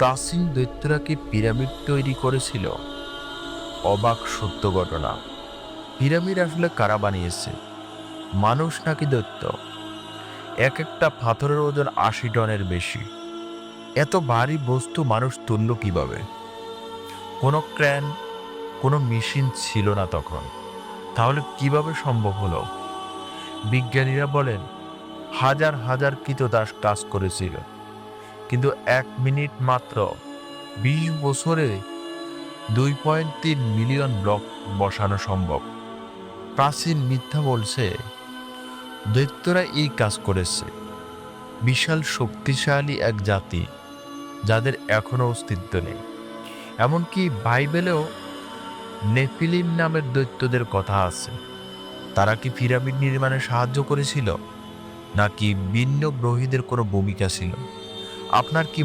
প্রাচীন দৈত্যরা কি পিরামিড তৈরি করেছিল। অবাক সত্য ঘটনা। পিরামিড আসলে কারা বানিয়েছে? মানুষ নাকি দৈত্য? এক একটা পাথরের ওজন আশি টনের বেশি। এত ভারী বস্তু মানুষ তুলল কীভাবে? কোনো ক্র্যান, কোনো মেশিন ছিল না তখন। তাহলে কীভাবে সম্ভব হলো? বিজ্ঞানীরা বলেন, হাজার হাজার কৃতদাস কাজ করেছিল। কিন্তু এক মিনিট মাত্র। বিশ বছরে দুই পয়েন্ট তিন মিলিয়ন ব্লক বসানো সম্ভব। প্রাচীন মিথ্যা বলছে, দৈত্যরা এই কাজ করেছে। বিশাল শক্তিশালী এক জাতি, যাদের এখনও অস্তিত্ব নেই। এমনকি বাইবেলেও নেফিলিম নামের দৈত্যদের কথা আছে। তারা কি পিরামিড নির্মাণে সাহায্য করেছিল? নাকি ভিন্ন গ্রহীদের কোনো ভূমিকা ছিল? আপনার কি?